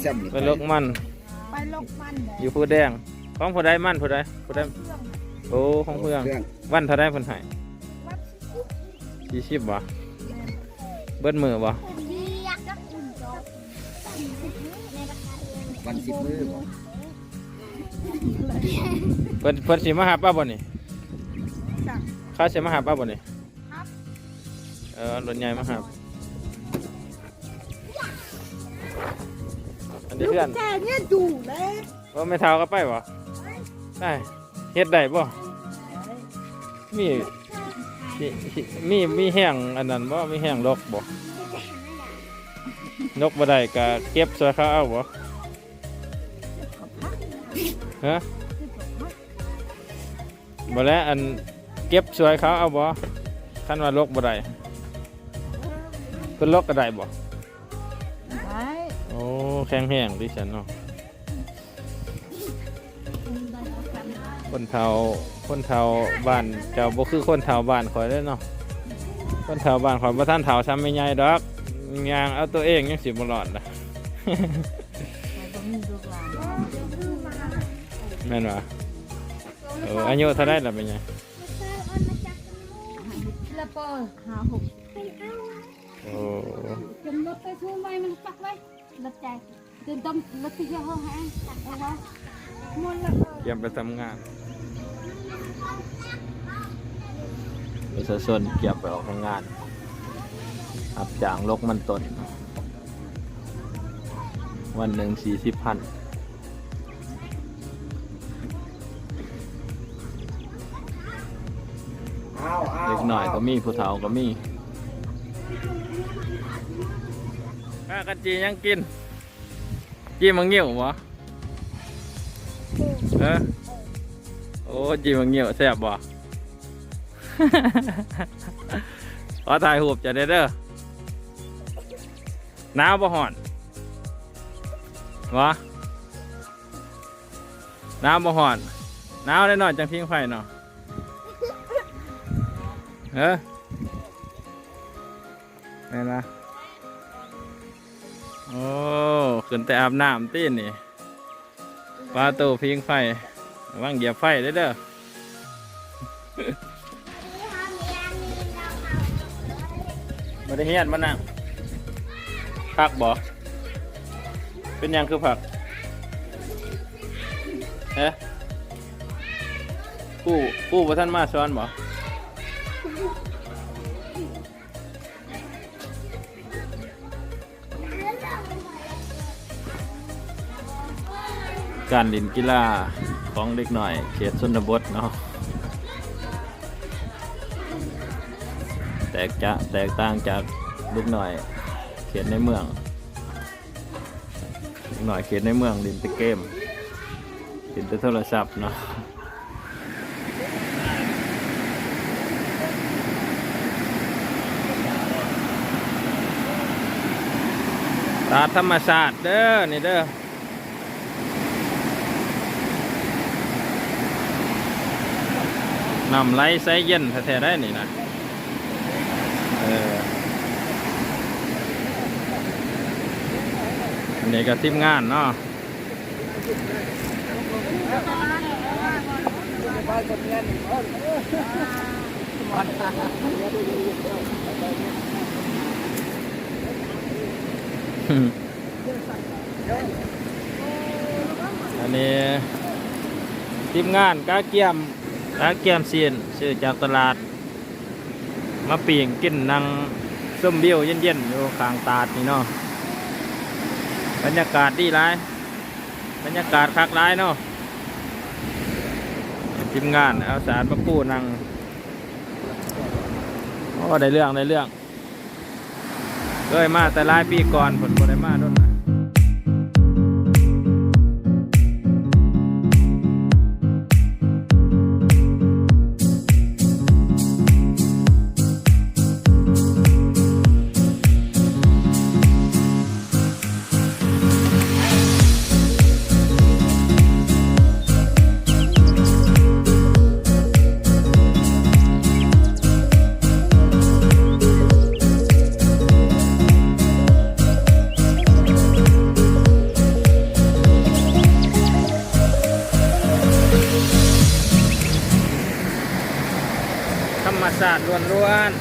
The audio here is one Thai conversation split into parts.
แซมนี่ไปลกมัน ไปลกมันแหละอยู่ผู้แดงของผู้ใดมันผู้ใดผู้ใดเครื่องโอ้ของเพื่อนเครื่องวันเท่าใดเพิ่นให้วัดยี่สิบบ่เบิดมือบ่เรียกกับอุ่นจบวันสิบมือบ่เพิ่นเพิ่นสิมาหาป้าบ่นี่สั่งเขาสิมาหาป้าบ่นี่ครับเออรถใหญ่มาหา อันนี้เพื่อนแต่เนี่ยดูเลยว่าไม่เท่าก็ไปบ่ได้เฮ็ดได้บ่มีมีมีมีแห้งอันนั้นบ่มีแห้งลกบ่นกบ่ได้ก็เก็บซอยเขาเอาบ่ฮะบ่แล้วอันเก็บสวยเขาเอาบ่คันว่าลกบ่ได้เพิ่นลกก็ได้บ่ได้โอ้แข็งแห้งดิฉันเนาะคนเฒ่าคนเฒ่าบ้านเจ้าบ่คือคนเฒ่าบ้านข่อยเด้อเนาะคนเฒ่าบ้านข่อยบ่ทันเฒ่าซ้ำไม่ใหญ่ดอกย่างเอาตัวเองยังสิบ่รอดนะแม่นวะเอออายุเท่าไรล่ะเป็นไงละปอหาหกโอ้จมรถไปชูไว้มันปักไว้ รถแจกตื่นต้มรถที่เยอะห้องแห้งเอาไว้มวนละเตรียมไปทำงานประชาชนเก็บไปออกทำงานอับจ่างลกมันตน วันหนึ่งสี่สิบพันอ้าวอ้าวเล็กหน่อยก็มีผู้เฒ่าก็มี ข้ากันจียังกิน จีมังเงี้ยววะเออโอ้จีมังเงี้ยวแซ่บบ่ขอถ่ายรูปจะได้เด้อหนาวบ่ห่อนวะหนาวบ่ห่อนหนาวได้หน่อยจังพิงไฟเนาะเออแม่นนะโอ้ขึ้นแต่อาบน้ำตีนนี่ปลาตูพิงไฟว่างเหยียบไฟเด้อเด้อมาได้เฮียนมานั่งผักบ่เป็นยังคือผักเอ๊ะผู้ผู้ประท่านมาซ้อนบ่ การเล่นกีฬาของเด็กหน่อย เขตชนบทเนาะแตกจะแตกต่างจากเล็กหน่อยเขียนในเมืองเล็กหน่อยเขียนในเมืองเล่นต่เกมเล่นต่โทรศัพท์เนาะตาธรรมศาสตร์เด้อนี่เด้อ น้ำไหลใสเย็นแท้ๆได้นี่นะเอออันนี้ก็ทีมงานเนาะอันนี้ทีมงานกาเกียม กาเกียมเซียนซื้อจากตลาด มาปีงกินนังส้มเบี้ยวเย็นๆอยู่ข้างตาดนี่เนาะบรรยากาศดีไรบรรยากาศคักไรเนาะทีมงานเอาสารมาปูนังโอ้ได้เรื่องได้เรื่องเคยมาแต่หลายปีก่อนผลบ่ได้มาโดนนะรมศาสตร์ล้วนๆ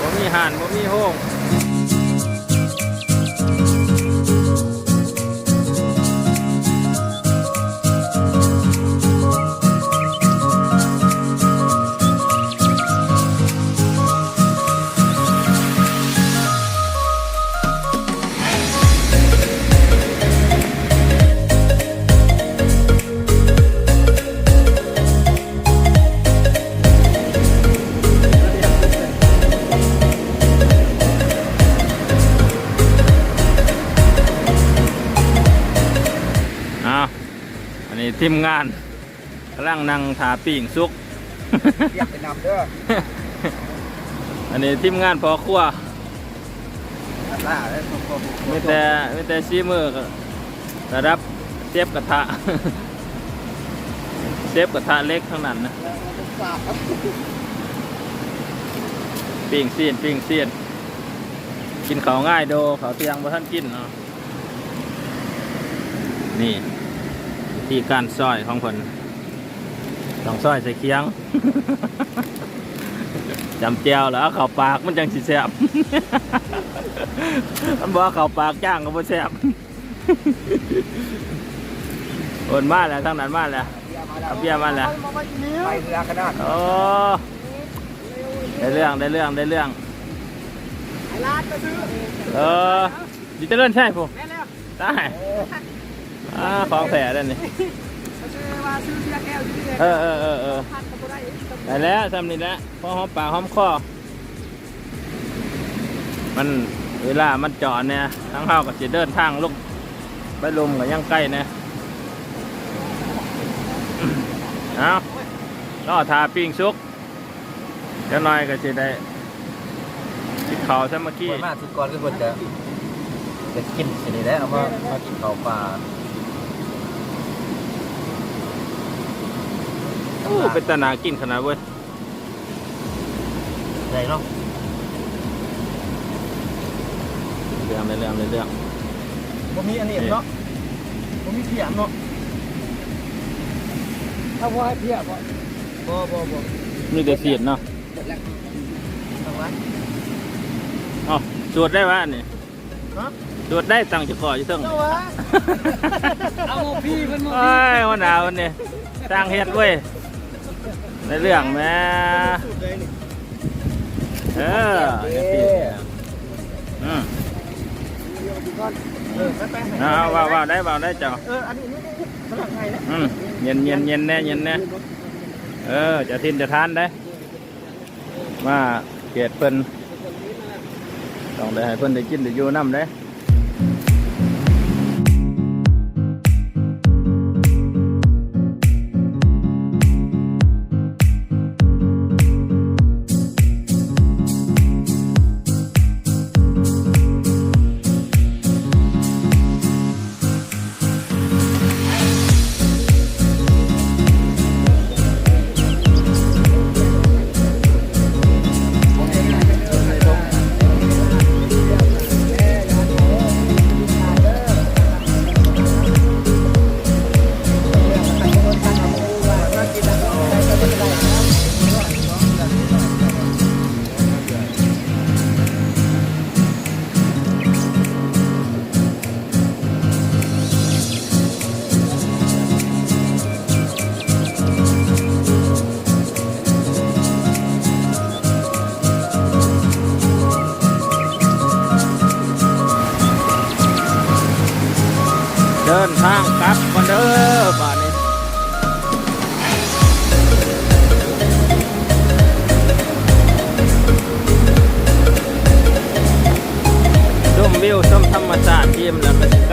บ่มีห่านบ่มีโฮง ทีมงานกำลังนั่งถาปิ่งซุก เรียกไปนำเด้ออันนี้ทีมงานพอครัวล่าแล้วพวกไม่แต่ไม่แต่ซีมือก็ระดับเชฟกระทะเชฟกระทะเล็กทั้งนั้นนะสาบครับปิ้งเสียนปิ้งเสียนกินเขาวง่ายโดเขาวเตียงบ่ท่านกินเนาะนี่ วิธีการซอยของคนต้องซอยใส่เคียง จำเจียวแล้วเอาเข่าปากมันจังสิแซ่บมันบอกว่าเข่าปากจ้างก็บ่แซ่บโอนมาแล้วทั้งนั้นมาแล้วเอาเบียร์มาแล้วไปเรือขนาดโอ้ได้เรื่องได้เรื่องได้เรื่องร้านก็ซื้อเออดิเจริญใช่ผมได้ อ่าของแผลด้านนี่ซื้อมาซื้อเบียร์แก้วที่เออเออเออเออพันก็ได้ได้แล้วทำนี่แหล้วพอหอมปากหอมคอมันเวลามันจอดเนี่ยทั้งเฮากับจะเดินทางลุกไปลุมกับยังใกล้เนี่ยเอาล่อทาปิ้งซุกเดี๋ยวหน่อยก็จะได้กินข้าวซะเมื่อกี้คนมากทุกคนก็ควรจะจะกินสิ่งนี้แล้วเอามามากินข้าวปลา โอ้เป็นตาหนากินขนาดเว้ยใหญ่เนาะเรื่องในเรื่องในเรื่องผมมีอันนี้เนาะผมมีเพียเนาะถ้าว่าเพียบ่บ่บ่บ่มีแต่เสียดเนาะทำไมอ๋อสวดได้วะนี่ฮะสวดได้ตังค์จะก่ออยู่เทั้งเอาวะเอาโมพี่เพิ่นโมโอ้ยวันหนาววันนี้สร้างเฮ็ดเว้ย ในเรื่องแม่เอออืมเอาว่าว่าได้ว่าได้เจ้าเอออันนี้ฝรั่งไงนะอืมเย็นเย็นเย็นแน่เย็นแน่เออจะทินจะทานได้มาเกตเพิ่นต้องได้ให้เพิ่นได้กินได้อยู่น้ำได้ เดินทางกลับกันเด้อบ้านนี้ชมวิวชมธรรมชาติที่มแล้วก็สิก